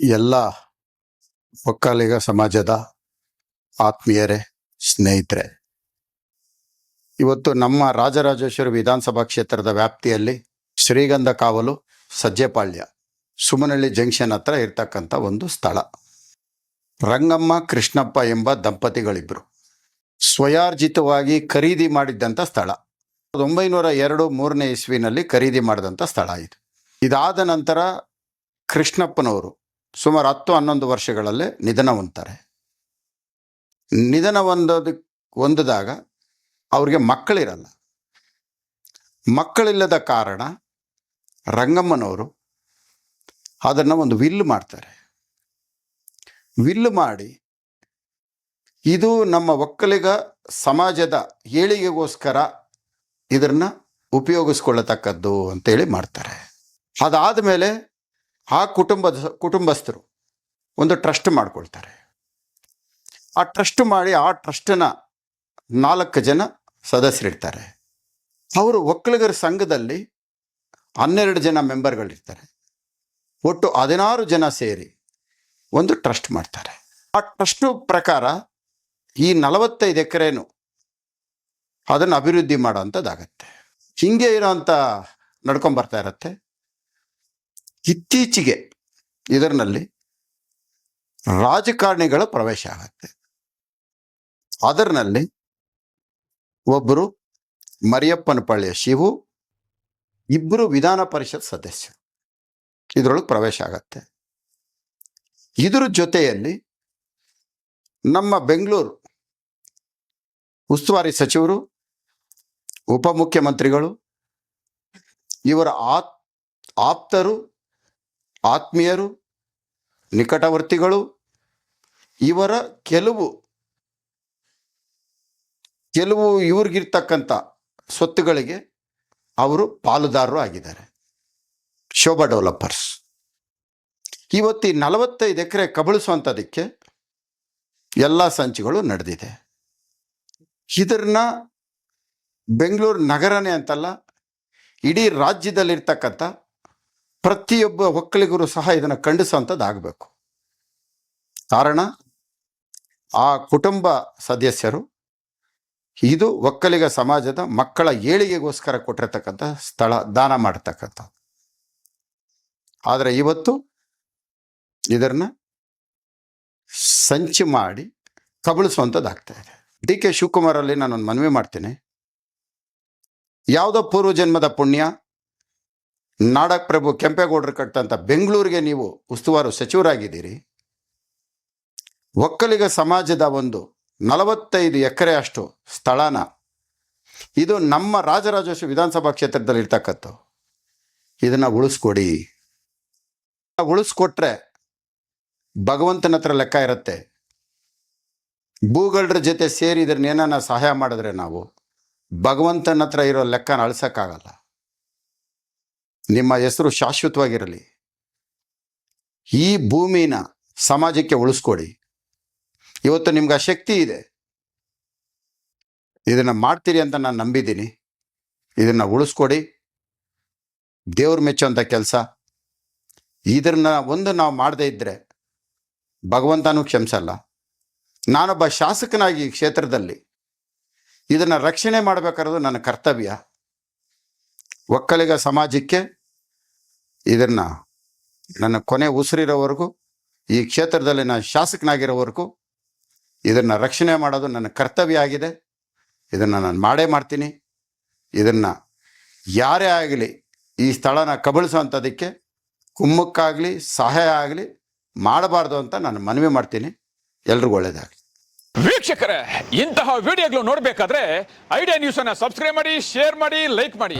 ಎಲ್ಲ ಒಕ್ಕಲಿಗ ಸಮಾಜದ ಆತ್ಮೀಯರೇ, ಸ್ನೇಹಿತರೆ, ಇವತ್ತು ನಮ್ಮ ರಾಜರಾಜೇಶ್ವರಿ ವಿಧಾನಸಭಾ ಕ್ಷೇತ್ರದ ವ್ಯಾಪ್ತಿಯಲ್ಲಿ ಶ್ರೀಗಂಧ ಕಾವಲು ಸಜ್ಜೆಪಾಳ್ಯ, ಸುಮನಳ್ಳಿ ಜಂಕ್ಷನ್ ಹತ್ರ ಇರ್ತಕ್ಕಂಥ ಒಂದು ಸ್ಥಳ. ರಂಗಮ್ಮ ಕೃಷ್ಣಪ್ಪ ಎಂಬ ದಂಪತಿಗಳಿಬ್ಬರು ಸ್ವಯಾರ್ಜಿತವಾಗಿ ಖರೀದಿ ಮಾಡಿದ್ದಂಥ ಸ್ಥಳ. ಒಂಬೈನೂರ ಎರಡು ಮೂರನೇ ಇಸ್ವಿನಲ್ಲಿ ಖರೀದಿ ಮಾಡಿದಂಥ ಸ್ಥಳ ಇದು. ಇದಾದ ನಂತರ ಕೃಷ್ಣಪ್ಪನವರು ಸುಮಾರು ಹತ್ತು ಹನ್ನೊಂದು ವರ್ಷಗಳಲ್ಲಿ ನಿಧನ ಹೊಂದ್ತಾರೆ. ನಿಧನ ಹೊಂದೋದಕ್ಕೆ ಹೊಂದಿದಾಗ ಅವ್ರಿಗೆ ಮಕ್ಕಳಿರಲ್ಲ. ಮಕ್ಕಳಿಲ್ಲದ ಕಾರಣ ರಂಗಮ್ಮನವರು ಅದನ್ನು ಒಂದು ವಿಲ್ ಮಾಡ್ತಾರೆ. ವಿಲ್ ಮಾಡಿ ಇದು ನಮ್ಮ ಒಕ್ಕಲಿಗ ಸಮಾಜದ ಏಳಿಗೆಗೋಸ್ಕರ ಇದನ್ನು ಉಪಯೋಗಿಸ್ಕೊಳ್ಳತಕ್ಕದ್ದು ಅಂತೇಳಿ ಮಾಡ್ತಾರೆ. ಅದಾದ ಮೇಲೆ ಆ ಕುಟುಂಬದ ಕುಟುಂಬಸ್ಥರು ಒಂದು ಟ್ರಸ್ಟ್ ಮಾಡ್ಕೊಳ್ತಾರೆ. ಆ ಟ್ರಸ್ಟ್ ಮಾಡಿ ಆ ಟ್ರಸ್ಟನ್ನ ನಾಲ್ಕು ಜನ ಸದಸ್ಯರಿರ್ತಾರೆ. ಅವರು ಒಕ್ಕಲಿಗರ ಸಂಘದಲ್ಲಿ ಹನ್ನೆರಡು ಜನ ಮೆಂಬರ್ಗಳಿರ್ತಾರೆ. ಒಟ್ಟು ಹದಿನಾರು ಜನ ಸೇರಿ ಒಂದು ಟ್ರಸ್ಟ್ ಮಾಡ್ತಾರೆ. ಆ ಟ್ರಸ್ಟ್ ಪ್ರಕಾರ ಈ ನಲವತ್ತೈದು ಎಕರೆನು ಅದನ್ನು ಅಭಿವೃದ್ಧಿ ಮಾಡೋವಂಥದ್ದಾಗತ್ತೆ ಹಿಂಗೆ ಇರೋವಂಥ ನಡ್ಕೊಂಬರ್ತಾ ಇರತ್ತೆ. ಇತ್ತೀಚೆಗೆ ಇದರಲ್ಲಿ ರಾಜಕಾರಣಿಗಳ ಪ್ರವೇಶ ಆಗತ್ತೆ. ಅದರಲ್ಲಿ ಒಬ್ಬರು ಮರಿಯಪ್ಪನಪಳ್ಳಿಯ ಶಿವು ಇಬ್ಬರು ವಿಧಾನ ಪರಿಷತ್ ಸದಸ್ಯರು ಇದರೊಳಗೆ ಪ್ರವೇಶ ಆಗತ್ತೆ. ಇದರ ಜೊತೆಯಲ್ಲಿ ನಮ್ಮ ಬೆಂಗಳೂರು ಉಸ್ತುವಾರಿ ಸಚಿವರು ಉಪಮುಖ್ಯಮಂತ್ರಿಗಳು ಇವರ ಆಪ್ತರು ಆತ್ಮೀಯರು, ನಿಕಟವರ್ತಿಗಳು, ಇವರ ಕೆಲವು ಕೆಲವು ಇವ್ರಿಗಿರ್ತಕ್ಕಂಥ ಸ್ವತ್ತುಗಳಿಗೆ ಅವರು ಪಾಲುದಾರರು ಆಗಿದ್ದಾರೆ. ಶೋಭಾ ಡೆವಲಪರ್ಸ್. ಇವತ್ತು ಈ ನಲವತ್ತೈದು ಎಕರೆ ಕಬಳಿಸುವಂಥದಕ್ಕೆ ಎಲ್ಲ ಸಂಚುಗಳು ನಡೆದಿದೆ. ಇದನ್ನ ಬೆಂಗಳೂರು ನಗರನೇ ಅಂತಲ್ಲ, ಇಡೀ ರಾಜ್ಯದಲ್ಲಿರ್ತಕ್ಕಂಥ ಪ್ರತಿಯೊಬ್ಬ ಒಕ್ಕಲಿಗರು ಸಹ ಇದನ್ನು ಖಂಡಿಸುವಂಥದ್ದಾಗಬೇಕು ಕಾರಣ, ಆ ಕುಟುಂಬ ಸದಸ್ಯರು, ಇದು ಒಕ್ಕಲಿಗ ಸಮಾಜದ ಮಕ್ಕಳ ಏಳಿಗೆಗೋಸ್ಕರ ಕೊಟ್ಟಿರತಕ್ಕಂಥ ಸ್ಥಳ, ದಾನ ಮಾಡತಕ್ಕಂಥ ಆದರೆ ಇವತ್ತು ಇದನ್ನ ಸಂಚಿ ಮಾಡಿ ಕಬಳಿಸುವಂಥದ್ದಾಗ್ತಾ ಇದೆ. ಡಿ ಕೆ ಶಿವಕುಮಾರಲ್ಲಿ ನಾನೊಂದು ಮನವಿ ಮಾಡ್ತೀನಿ. ಯಾವುದೋ ಪೂರ್ವ ಜನ್ಮದ ಪುಣ್ಯ ನಾಡಕ್ ಪ್ರಭು ಕೆಂಪೇಗೌಡರು ಕಟ್ಟಂತ ಬೆಂಗಳೂರಿಗೆ ನೀವು ಉಸ್ತುವಾರು ಸಚಿವರಾಗಿದ್ದೀರಿ. ಒಕ್ಕಲಿಗ ಸಮಾಜದ ಒಂದು ನಲವತ್ತೈದು ಎಕರೆ ಅಷ್ಟು ಸ್ಥಳನ ಇದು ನಮ್ಮ ರಾಜರಾಜೇಶ್ವರಿ ವಿಧಾನಸಭಾ ಕ್ಷೇತ್ರದಲ್ಲಿ ಇರ್ತಕ್ಕಂಥ ಇದನ್ನ ಉಳಿಸ್ಕೊಡಿ. ಉಳಿಸ್ಕೊಟ್ರೆ ಭಗವಂತನ ಹತ್ರ ಲೆಕ್ಕ ಇರುತ್ತೆ. ಭೂಗಳರ ಜೊತೆ ಸೇರಿ ಇದ್ರನ್ನೇನ ಸಹಾಯ ಮಾಡಿದ್ರೆ ನಾವು ಭಗವಂತನ ಹತ್ರ ಇರೋ ಲೆಕ್ಕನ ಅಳ್ಸಕ್ಕಾಗಲ್ಲ. ನಿಮ್ಮ ಹೆಸರು ಶಾಶ್ವತವಾಗಿರಲಿ. ಈ ಭೂಮಿನ ಸಮಾಜಕ್ಕೆ ಉಳಿಸ್ಕೊಡಿ. ಇವತ್ತು ನಿಮ್ಗೆ ಆ ಶಕ್ತಿ ಇದೆ. ಇದನ್ನು ಮಾಡ್ತೀರಿ ಅಂತ ನಾನು ನಂಬಿದ್ದೀನಿ. ಇದನ್ನು ಉಳಿಸ್ಕೊಡಿ. ದೇವ್ರ ಮೆಚ್ಚುವಂಥ ಕೆಲಸ. ಇದನ್ನ ಒಂದು ನಾವು ಮಾಡದೇ ಇದ್ದರೆ ಭಗವಂತನೂ ಕ್ಷಮಿಸಲ್ಲ. ನಾನೊಬ್ಬ ಶಾಸಕನಾಗಿ ಈ ಕ್ಷೇತ್ರದಲ್ಲಿ ಇದನ್ನು ರಕ್ಷಣೆ ಮಾಡಬೇಕಾದ್ರೂ ನನ್ನ ಕರ್ತವ್ಯ. ಒಕ್ಕಲಿಗ ಸಮಾಜಕ್ಕೆ ಇದನ್ನು ನನ್ನ ಕೊನೆ ಉಸಿರಿರೋವರೆಗೂ, ಈ ಕ್ಷೇತ್ರದಲ್ಲಿ ನಾನು ಶಾಸಕನಾಗಿರೋವರೆಗೂ ಇದನ್ನು ರಕ್ಷಣೆ ಮಾಡೋದು ನನ್ನ ಕರ್ತವ್ಯ ಆಗಿದೆ. ಇದನ್ನು ನಾನು ಮಾಡೇ ಮಾಡ್ತೀನಿ. ಇದನ್ನು ಯಾರೇ ಆಗಲಿ ಈ ಸ್ಥಳನ ಕಬಳಿಸೋವಂಥದ್ದಕ್ಕೆ ಕುಮ್ಮಕ್ಕಾಗಲಿ, ಸಹಾಯ ಆಗಲಿ ಮಾಡಬಾರ್ದು ಅಂತ ನಾನು ಮನವಿ ಮಾಡ್ತೀನಿ. ಎಲ್ರಿಗೂ ಒಳ್ಳೆಯದಾಗಲಿ. ವೀಕ್ಷಕರೇ, ಇಂತಹ ವಿಡಿಯೋಗಳು ನೋಡಬೇಕಾದ್ರೆ ಐಡಿಯಾ ನ್ಯೂಸ್ ಅನ್ನ ಸಬ್ಸ್ಕ್ರೈಬ್ ಮಾಡಿ ಶೇರ್ ಮಾಡಿ ಲೈಕ್ ಮಾಡಿ.